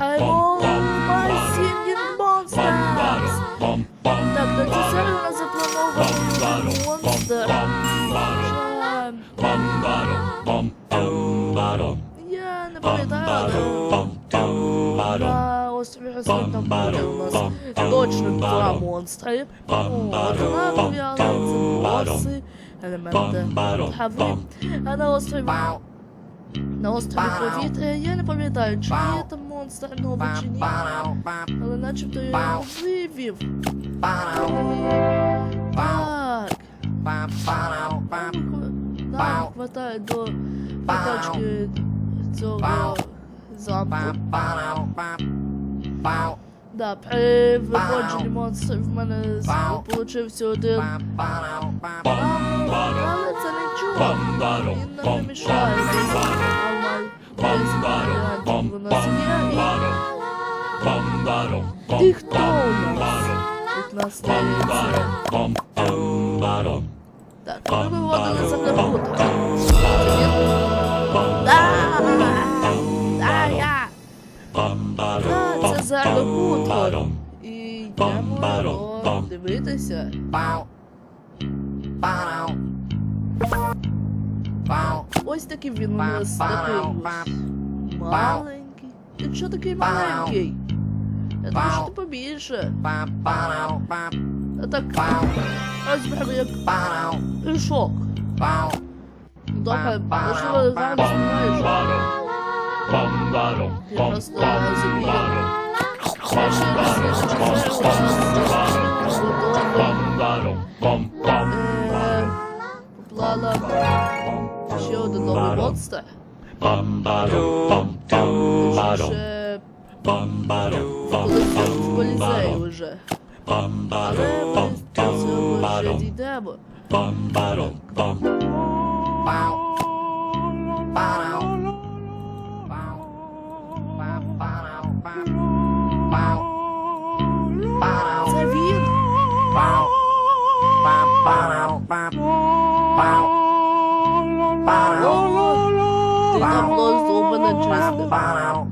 Слухаємо My Singing Monsters. Так, на цю серію у нас запланований монстр. Я не пам'ятаю, але острові Рослин там буде у нас точно два монстри. От, вона пов'язана, це боси, елементи трави. А на острові на острові повітря я не пам'ятаю, чи є там монстр новий чи ні. Але начебто я вивів. Так. Нам хватає до потачки цього замку. Да, при виходженні монстрів в мене получився один. Але це не нічого. Він нам не мішає. Ти хто у нас? Тут нас. Так, ми виводили землепуту. Да! Да, я! Да, це землепутро. І йдемо дивитися. Ось такий він у нас такий маленький. Ти що такий маленький? Я думаю, що ти побільше. А так розберемо як пішок. Добре, можливо, зараз знаєш. Я просто розумію. Я ще раз не один новий монстр. Ще коли в колізеї вже. Але ми до цього ще дійдемо. Це він. Ти давно зуби не чистив.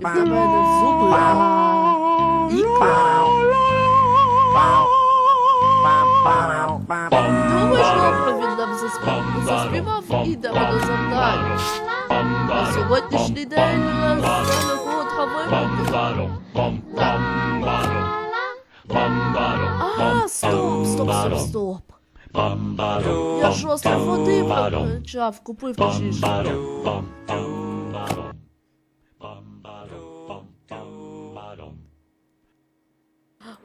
І в тебе не зуби, а ікра. Думаєш, добре він нам заспів- заспівав і йдемо до завдання. На сьогоднішній день у нас телефон вибухи. А, стоп, стоп, стоп, стоп. Я ж остров води прокачав, купив точніше.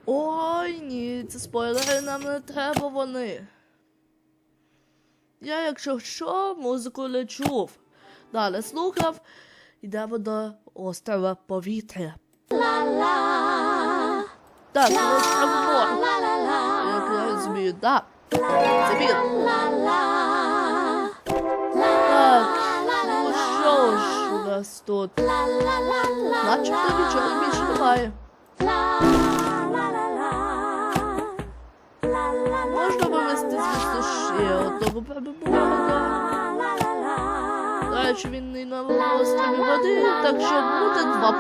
Ой, ні, це спойлери нам не треба вони. Я, якщо що, музику не чув. Далі слухав, йдемо до острова повітря. Так, остров Мор. Як я розумію, так. Це він. Так, ну що ж у нас тут? Начебто нічого більше немає. Можна вивести звісно ще одного перебування. До він і на острові води, так що буде два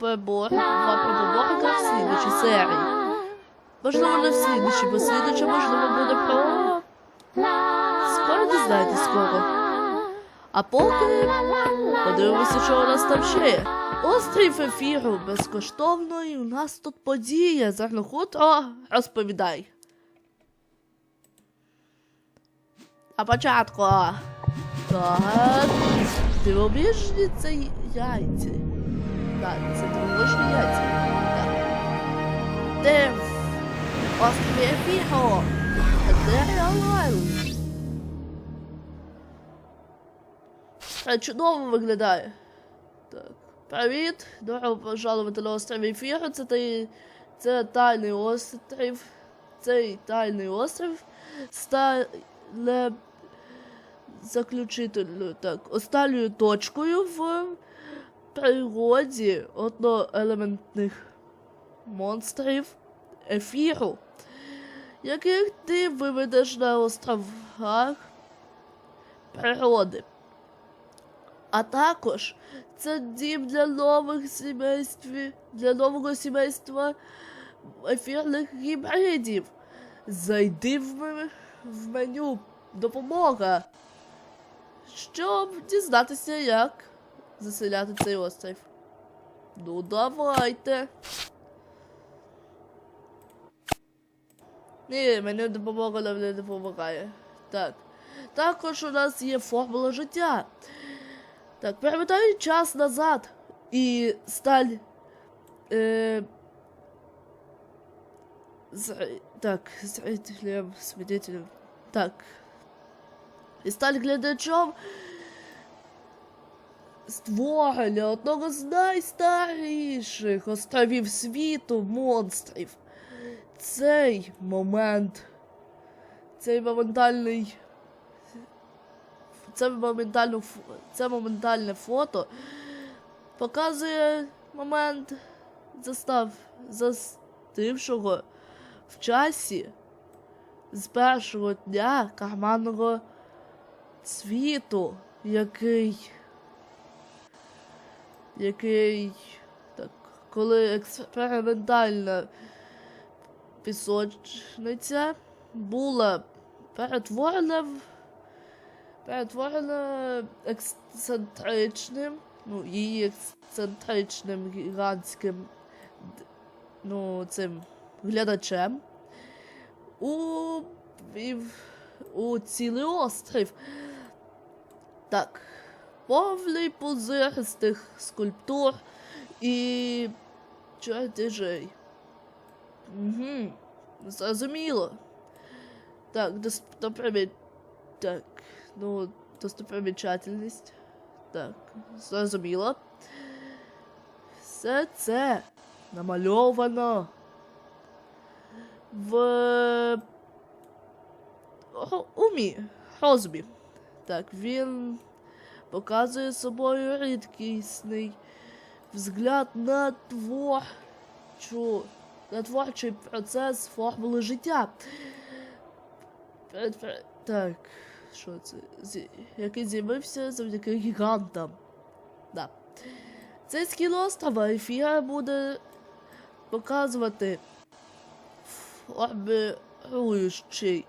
перебори, два перебори в слідчій серії. Можливо, не в слідчій, бо слідча, можливо, буде про... Скоро дізнаєтесь скоро. А поки подивимося, що у нас там ще є. Острів ефіру безкоштовно, і у нас тут подія. Захнохутро, розповідай. А початку. Так. Дивовижні це яйця. Так, це дивовижні яйця. Так. Де в острові ефіру? Де онлайн? Чудово виглядає. Так. Привіт! Добро пожалувати на острів ефіру. Це, той, це тайний острів. Цей тайний острів стане заключителю, так, останньою точкою в природі одноелементних монстрів ефіру, яких ти виведеш на островах природи. А також Це дім для нових сімейств, для нового сімейства ефірних гібридів. Зайди в, в меню допомога, щоб дізнатися, як заселяти цей острів. Ну, давайте. Ні, мені допомога нам не допомагає. Так. Також у нас є формула життя. Так, перемотаю час назад і сталь. Е, з, так, зрителем, свидетелем. Так. І сталь глядачом створення одного з найстаріших островів світу монстрів. Цей момент. Цей моментальний. Це моментально це моментальне фото показує момент застав застившого в часі з першого дня карманного світу, який який так, коли експериментальна пісочниця була перетворена в перетворена ексцентричним, ну, її ексцентричним гігантським ну, цим глядачем у, і у цілий острів. Так, повний пузиристих скульптур і чертежей. Угу. Зрозуміло. Так, достопримі... Так, ну, достопримічательність. Так, зрозуміло. Все це намальовано в умі, розумі. Так, він показує собою рідкісний взгляд на творчу, на творчий процес формули життя. Так, що це? Який з'явився завдяки гігантам. Да. Цей скіл острова ефіра буде показувати формируючий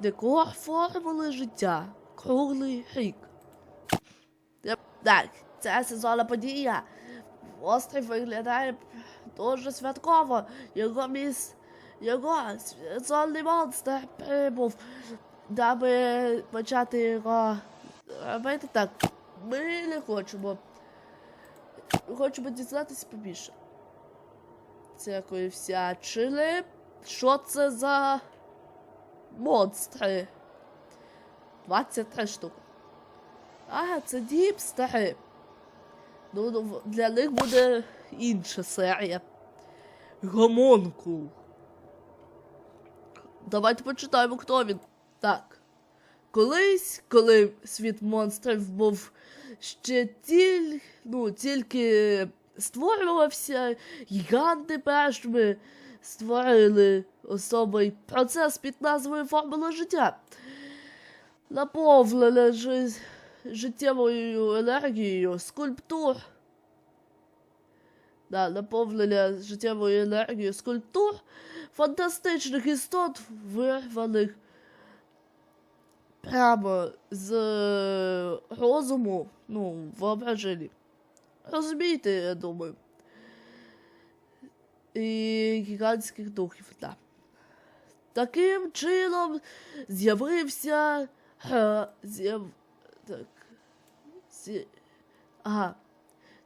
декор формули життя. Круглий рік. Так, це сезонна подія. Острів виглядає дуже святково. Його міс... Його сезонний монстр прибув, даби почати його робити так. Ми не хочемо. Хочемо дізнатися побільше. Всякої всячини. Що це за монстри? 23 штуки. А, це діпстери. Ну, ну, для них буде інша серія. Гомонкул. Давайте почитаємо, хто він. Так. Колись, коли світ монстрів був ще тіль... ну, тільки створювався, гіганти першими створили особий процес під назвою Формула життя. Наповнене життєвою енергією скульптур. Да, наповнення життєвою енергією скульптур фантастичних істот, вирваних прямо з е, розуму, ну, воображення. Розумієте, я думаю. І гігантських духів, да. Таким чином з'явився. З'яв... Так. З'я... Ага.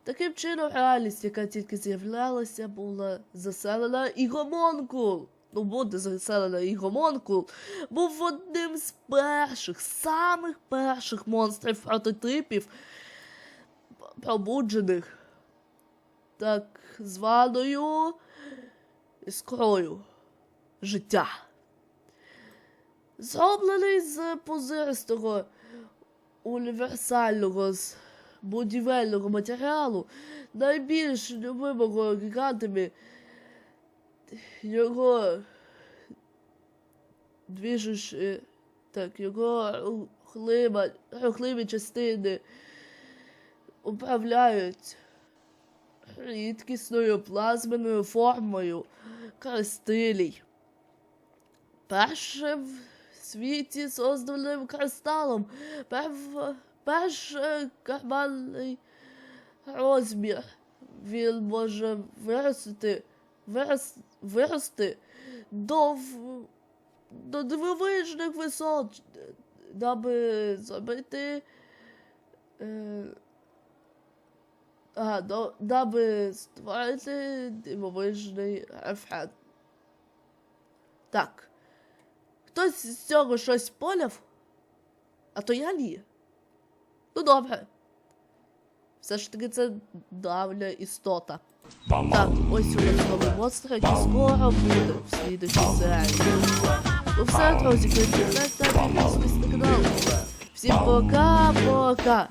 Таким чином, реальність, яка тільки з'являлася, була заселена і гомонкул. Ну, буде заселена і гомонкул, був одним з перших, самих перших монстрів прототипів, пробуджених так званою іскрою життя. Зроблений з позиристого універсального будівельного матеріалу, найбільш любимого гігантами його двіжучі, так, його рухлива, рухливі частини управляють рідкісною плазменною формою кристилій. Першим в світі созданим кристалом, перв, перший карманний розмір. Він може вирости, вирос, вирости до, до дивовижних висот, даби зробити. Е, а, до, даби створити дивовижний ефект. Так. Хтось з цього щось поняв? А то я ні. Ну добре. Все ж таки це давня істота. Так, ось у нас новий монстр, який скоро буде в слідчій серії. Ну все, друзі, підписуйтесь та підписуйтесь на канал. Всім пока-пока!